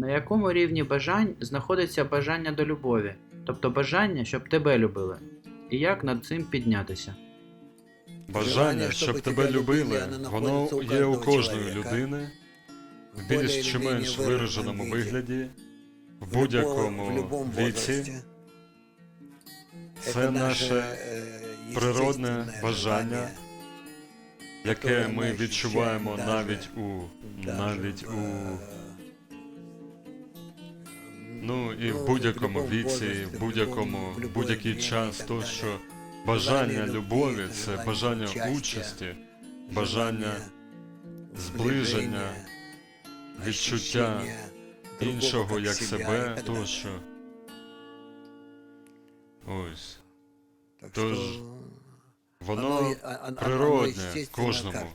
На якому рівні бажань знаходиться бажання до любові, тобто бажання, щоб тебе любили, і як над цим піднятися? Бажання, щоб тебе любили, воно є у кожної людини в більш чи менш вираженому вигляді, в будь-якому віці. Це наше природне бажання, яке ми відчуваємо навіть у навіть у ну і в будь-якому віці, в будь-якому будь-який час, тощо бажання любові це бажання участі, бажання зближення, відчуття іншого як себе, тощо. Ось. Тож воно природне кожному.